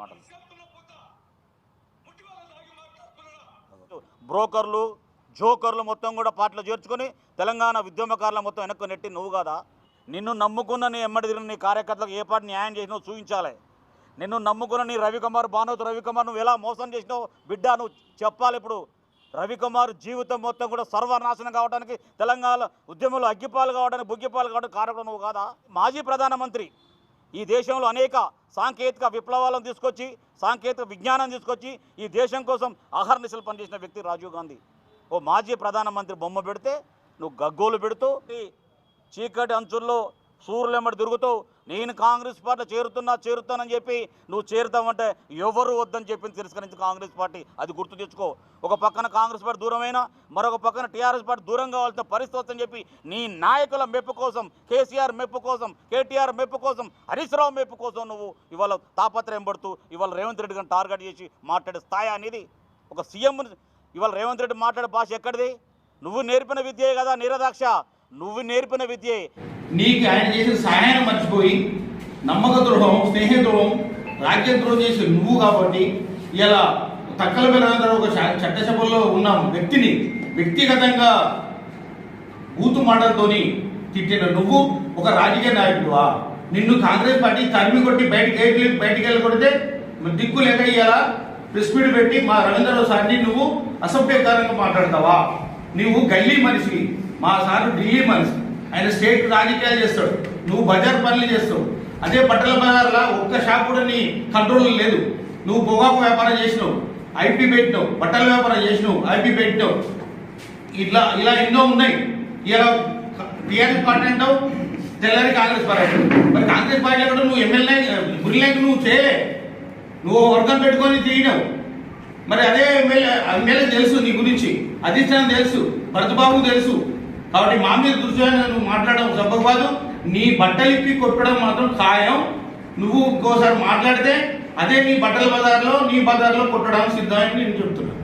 మాటలు. బ్రోకర్లు జోకర్లు మొత్తం కూడా పార్టీలో చేర్చుకొని తెలంగాణ ఉద్యమకారుల మొత్తం వెనక్కు నెట్టి నువ్వు కాదా? నిన్ను నమ్ముకున్న నీ ఎమ్మడి తిరిగిన నీ కార్యకర్తలకు ఏ పార్టీ న్యాయం చేసినో చూపించాలి. నిన్ను నమ్ముకున్న నీ రవికుమార్ భానోత్ రవికుమార్ నువ్వు ఎలా మోసం చేసినావు బిడ్డ నువ్వు చెప్పాలి ఇప్పుడు. రవికుమార్ జీవితం మొత్తం కూడా సర్వనాశనం కావడానికి తెలంగాణ ఉద్యమంలో అగ్గిపాలు కావడానికి బుగ్గిపాలు కావడానికి కారకుడు నువ్వు కాదా? మాజీ ప్రధానమంత్రి. ఈ దేశంలో అనేక సాంకేతిక విప్లవాలను తీసుకొచ్చి సాంకేతిక విజ్ఞానం తీసుకొచ్చి ఈ దేశం కోసం ఆహర్నిశలు పనిచేసిన వ్యక్తి రాజీవ్ గాంధీ. ఓ మాజీ ప్రధానమంత్రి బొమ్మ పెడితే నువ్వు గగ్గోలు పెడుతూ చీకటి అంచుల్లో సూర్యులెమ్మడి తిరుగుతావు నేను కాంగ్రెస్ పార్టీ చేరుతున్నా చేరుతానని చెప్పి నువ్వు చేరుతామంటే ఎవరు వద్దని చెప్పి తిరస్కరించి కాంగ్రెస్ పార్టీ. అది గుర్తు తెచ్చుకో. ఒక పక్కన కాంగ్రెస్ పార్టీ దూరమైనా మరొక పక్కన టీఆర్ఎస్ పార్టీ దూరం కావాల్సిన పరిస్థితి వస్తుందని చెప్పి నీ నాయకుల మెప్పు కోసం కేసీఆర్ మెప్పు కోసం కేటీఆర్ మెప్పు కోసం హరీష్ రావు మెప్పు కోసం నువ్వు ఇవాళ తాపత్రయం పడుతూ ఇవాళ రేవంత్ రెడ్డి గారిని టార్గెట్ చేసి మాట్లాడే స్థాయి అనేది ఒక సీఎం ఇవాళ రేవంత్ రెడ్డి మాట్లాడే భాష ఎక్కడిది? నువ్వు నేర్పిన విద్యే కదా నీరదాక్ష. నువ్వు నేర్పిన విద్యే. నీకు ఆయన చేసిన సహాయాన్ని మర్చిపోయి నమ్మక ద్రోహం స్నేహద్రోహం రాజ్యద్రోహం చేసి నువ్వు కాబట్టి ఇలా తక్కల పిల్లలందరూ ఒక చట్టసభలో ఉన్న వ్యక్తిని వ్యక్తిగతంగా బూతు మాటలతోని తిట్టిన నువ్వు ఒక రాజకీయ నాయకుడువా? నిన్ను కాంగ్రెస్ పార్టీ తరిమి కొట్టి బయటికి వెళ్ళి బయటికి వెళ్ళకొడితే దిక్కు లేక ఇలా ప్రెస్ మీట్ పెట్టి మా రవీంద్రరావు సార్ని నువ్వు అసభ్యకరంగా మాట్లాడతావా? నువ్వు గల్లీ మనిషి మా సారు ఢిల్లీ మనిషి. ఆయన స్టేట్ రాజకీయాలు చేస్తాడు. నువ్వు బజార్ పనులు చేస్తావు. అదే బట్టల బజార్లో ఒక్క షాప్ కూడా నీ కంట్రోల్ లేదు. నువ్వు పొగాకు వ్యాపారం చేసినావు. ఐపీ పెట్టినావు. బట్టల వ్యాపారం చేసినావు. ఐపీ పెట్టినావు. ఇట్లా ఇలా ఎన్నో ఉన్నాయి. ఇలా టీఆర్ఎస్ పార్టీ అంటావు? తెల్లని కాంగ్రెస్ పార్టీ అంటావు. మరి కాంగ్రెస్ పార్టీలో కూడా నువ్వు ఎమ్మెల్యే గురిలేక నువ్వు చేయలే నువ్వు వర్గం పెట్టుకొని తిరిగినావు. మరి అదే ఎమ్మెల్యే ఎమ్మెల్యే తెలుసు నీ గురించి. అధిష్టానం తెలుసు. భరతబాబు తెలుసు. కాబట్టి మా మీద కూర్చొని నువ్వు మాట్లాడడం సబ్బబాదు నీ బట్టలిప్పి కొట్టడం మాత్రం ఖాయం. నువ్వు ఇంకోసారి మాట్లాడితే అదే నీ బట్టల బజార్లో నీ బజార్లో కొట్టడానికి సిద్ధమని నేను చెప్తున్నాను